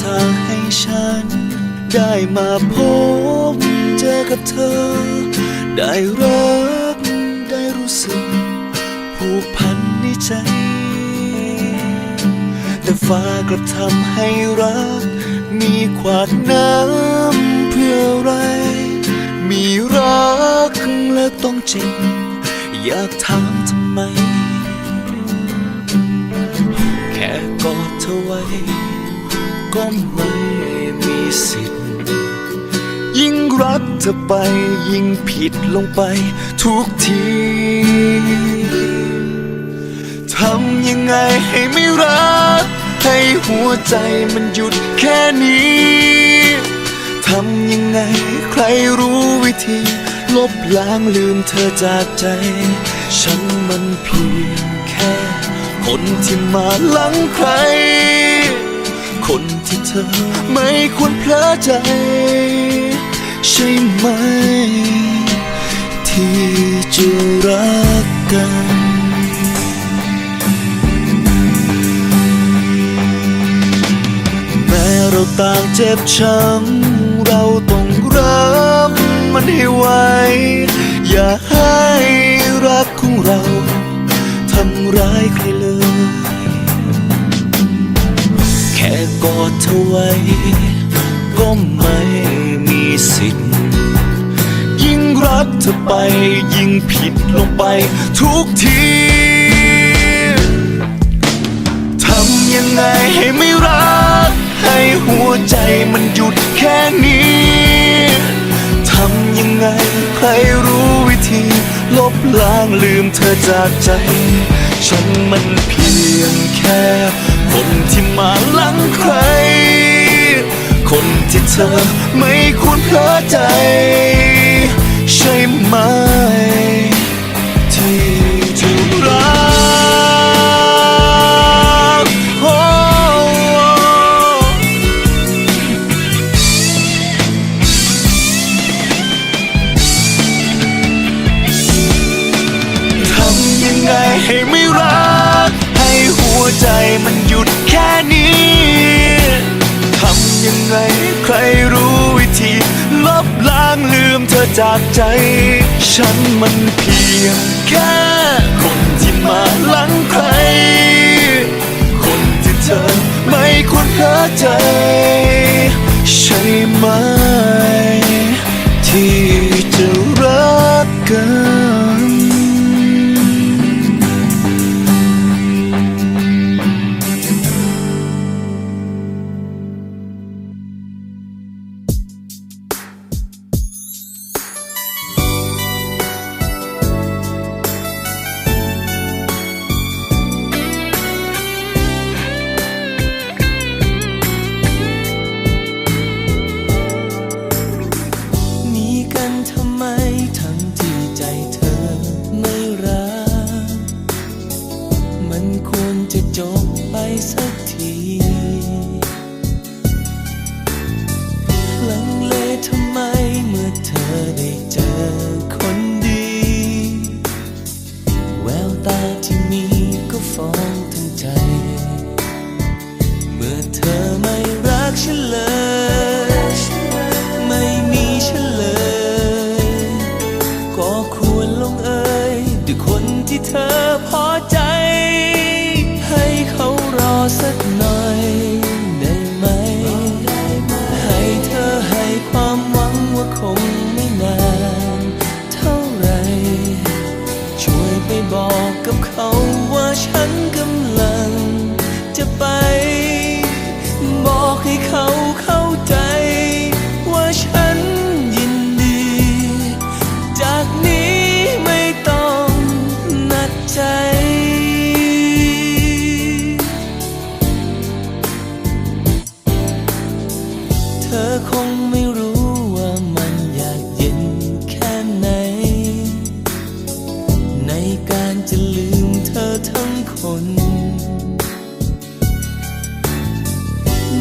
ทางให้ฉัน ได้มาพบเจอกับเธอ ได้รัก ได้รู้สึก ผูกพันในใจ แต่ฟ้ากลับทำให้รัก มีขวากน้ำเพื่ออะไร มีรักแล้วต้องเจ็บอยากถามทำไม ก็ไม่มีสิทธิ์ ยิ่งรักเธอไปยิ่งผิดลงไปทุกทีทำยังไงให้ไม่รัก ให้หัวใจมันหยุดแค่นี้ทำยังไงใครรู้วิธี ลบล้างลืมเธอจากใจ ฉันมันเพียงแค่ คนที่มาหลังใคร คนที่เธอไม่ควรเพลอใจ ใช่ไหม ที่จะรักกันแม้เราต่างเจ็บช้ำเราต้องรับมันให้ไว อย่าให้รักของเราทำร้ายใคร กอดเธอไว้ ก็ไม่มีสิทธิ์ ยิ่งรักเธอไป ยิ่งผิดลงไปทุกทีทำยังไงให้ไม่รัก ให้หัวใจมันหยุดแค่นี้ทำยังไงใครรู้ ลบล้างลืมเธอจากใจฉันมันเพียงแค่ คนที่มาหลังใคร คนที่เธอไม่ควรเพลอใจ ใช่ไหม จากใจ ฉันมันเพียงแค่คนที่มาหลังใคร คนที่เธอไม่ควรเพลอใจ ใช่ไหม มันควรจะจบไปสักที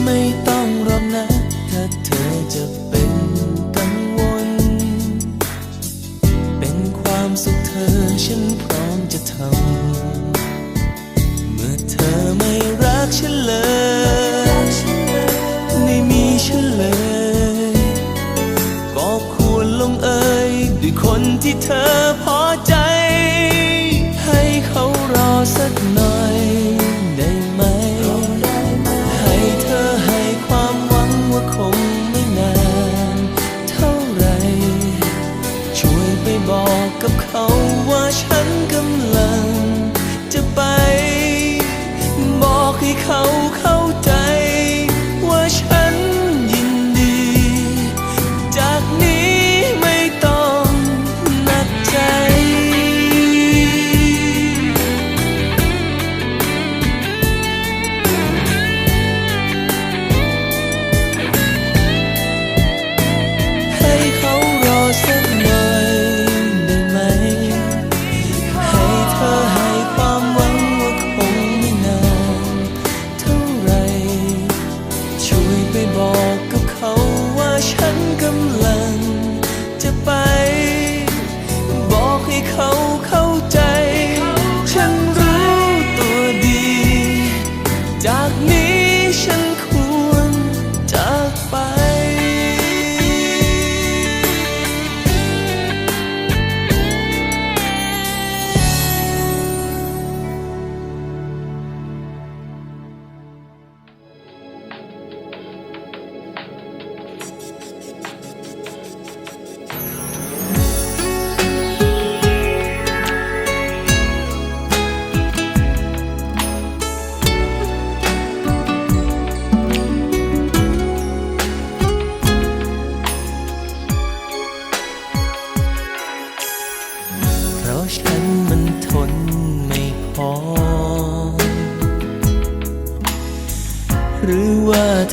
ไม่ต้องรอนะ ถ้าเธอจะเป็นกังวล เป็นความสุขเธอฉันพร้อมจะทำ เมื่อเธอไม่รักฉันเลย กับเขาว่าฉันกำลังจะไป บอกให้เขา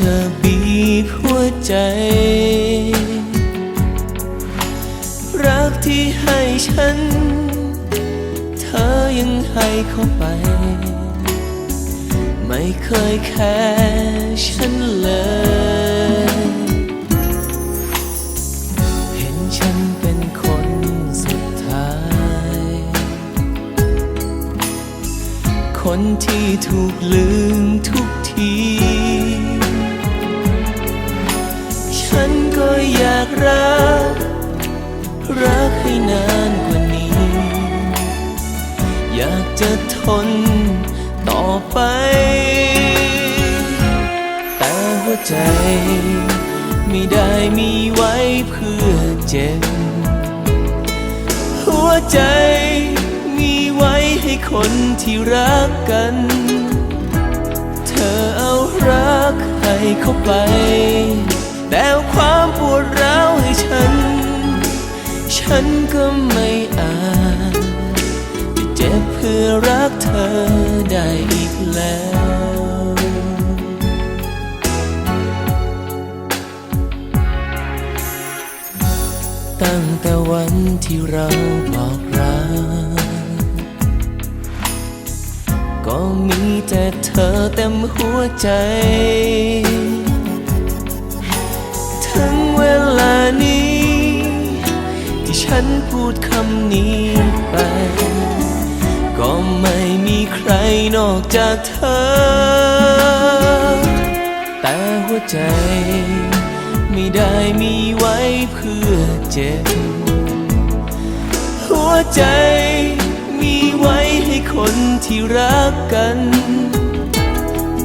เธอบีบหัวใจ รักที่ให้ฉัน เธอยังให้เข้าไป ไม่เคยแค่ฉันเลย เห็นฉันเป็นคนสุดท้าย คนที่ถูกลืมทุกที ฉันก็อยากรัก รักให้นานกว่านี้ อยากจะทนต่อไป แต่หัวใจ ไม่ได้มีไว้เพื่อเจ็บ หัวใจมีไว้ให้คนที่รักกัน เธอเอารักให้เขาไป แต่ความปวดร้าวให้ฉัน ฉันก็ไม่อาจจะเจ็บเพื่อรักเธอได้อีกแล้วตั้งแต่วันที่เราบอกรักก็มีแต่เธอเต็มหัวใจ ลานี้ ที่ฉันพูดคำนี้ไป ก็ไม่มีใครนอกจากเธอ แต่หัวใจ ไม่ได้มีไว้เพื่อเจ็บ หัวใจมีไว้ให้คนที่รักกัน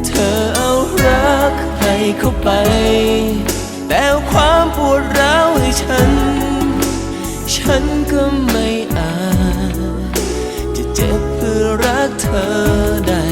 เธอเอารักให้เข้าไป แต่ความปวดร้าวให้ฉัน ฉันก็ไม่อาจจะเจ็บเพื่อรักเธอได้